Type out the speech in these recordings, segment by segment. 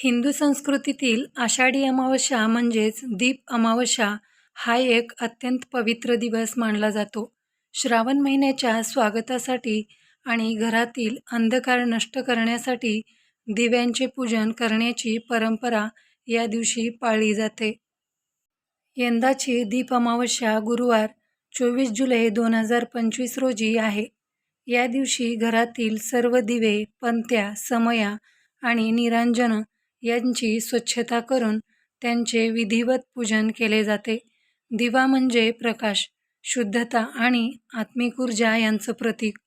हिंदू संस्कृतीतील आषाढी अमावस्या म्हणजेच दीप अमावस्या हा एक अत्यंत पवित्र दिवस मानला जातो. श्रावण महिन्याच्या स्वागतासाठी आणि घरातील अंधकार नष्ट करण्यासाठी दिव्यांचे पूजन करण्याची परंपरा या दिवशी पाळली जाते. यंदाची दीप अमावस्या गुरुवार चोवीस जुलै दोन हजार पंचवीस रोजी आहे. या दिवशी घरातील सर्व दिवे पंत्या समया आणि निरांजनं यांची स्वच्छता करून त्यांचे विधिवत पूजन केले जाते. दिवा म्हणजे प्रकाश शुद्धता आणि आत्मिक ऊर्जा यांचं प्रतीक.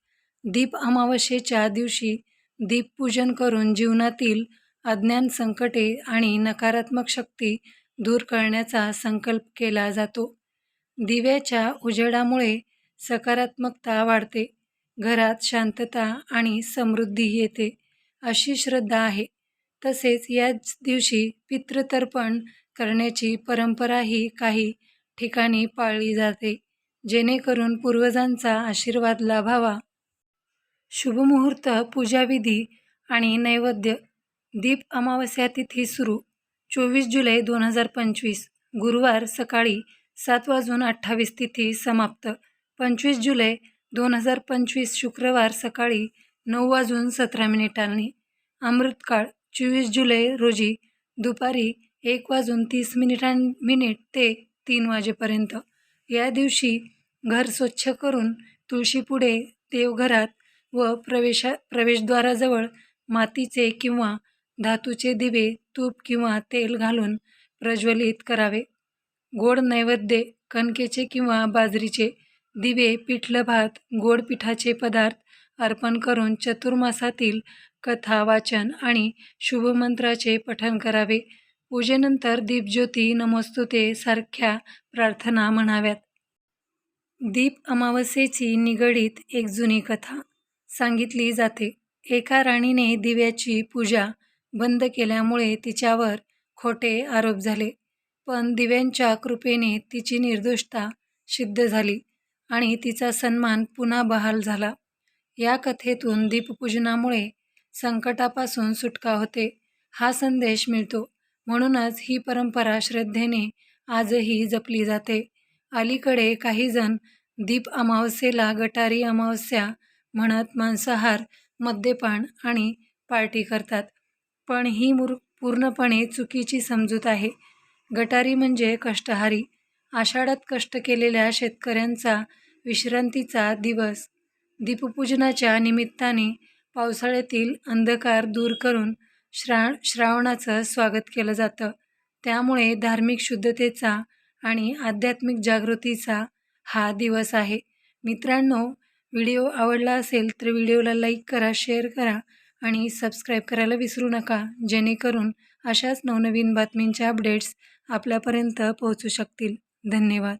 दीप अमावस्येच्या दिवशी दीपपूजन करून जीवनातील अज्ञान संकटे आणि नकारात्मक शक्ती दूर करण्याचा संकल्प केला जातो. दिव्याच्या उजेडामुळे सकारात्मकता वाढते. घरात शांतता आणि समृद्धी येते अशी श्रद्धा आहे. तसेच याच दिवशी पितृतर्पण करण्याची परंपराही काही ठिकाणी पाळली जाते जेणेकरून पूर्वजांचा आशीर्वाद लाभावा. शुभमुहूर्त पूजाविधी आणि नैवेद्य दीप अमावस्या तिथी सुरू चोवीस जुलै दोन हजार पंचवीस गुरुवार सकाळी सात वाजून अठ्ठावीस तिथी समाप्त पंचवीस जुलै दोन हजार पंचवीस शुक्रवार सकाळी नऊ वाजून सतरा मिनिटांनी अमृतकाळ. चोवीस जुलै रोजी दुपारी एक वाजून तीस मिनिटां मिनिट ते तीन वाजेपर्यंत. या दिवशी घर स्वच्छ करून तुळशीपुढे देवघरात व प्रवेशा प्रवेशद्वाराजवळ मातीचे किंवा धातूचे दिवे तूप किंवा तेल घालून प्रज्वलित करावे. गोड नैवेद्य कणकेचे किंवा बाजरीचे दिवे पिठलं भात गोड पिठाचे पदार्थ अर्पण करून चतुर्मासातील कथा वाचन आणि शुभमंत्राचे पठण करावे. पूजेनंतर दीपज्योती नमोस्तुते सारख्या प्रार्थना म्हणाव्यात. दीप अमावस्येची निगडीत एक जुनी कथा सांगितली जाते. एका राणीने दिव्याची पूजा बंद केल्यामुळे तिच्यावर खोटे आरोप झाले. पण दिव्यांच्या कृपेने तिची निर्दोषता सिद्ध झाली आणि तिचा सन्मान पुन्हा बहाल झाला. या कथेतून दीपपूजनामुळे संकटापासून सुटका होते. हा संदेश मिळतो. म्हणूनच ही परंपरा श्रद्धेने आजही जपली जाते. अलीकडे काहीजण दीप अमावस्येला गटारी अमावस्या म्हणत मांसाहार मद्यपान आणि पार्टी करतात. पण ही मूर पूर्णपणे चुकीची समजूत आहे. गटारी म्हणजे कष्टहारी. आषाढात कष्ट केलेल्या शेतकऱ्यांचा विश्रांतीचा दिवस दीपपूजनाच्या निमित्ताने पावसाळ्यातील अंधकार दूर करून श्रा श्रावणाचं स्वागत केलं जातं. त्यामुळे धार्मिक शुद्धतेचा आणि आध्यात्मिक जागृतीचा हा दिवस आहे. मित्रांनो व्हिडिओ आवडला असेल तर व्हिडिओला लाईक करा शेअर करा आणि सबस्क्राईब करायला विसरू नका. जेणेकरून अशाच नवनवीन बातमींच्या अपडेट्स आपल्यापर्यंत पोहोचू शकतील. धन्यवाद.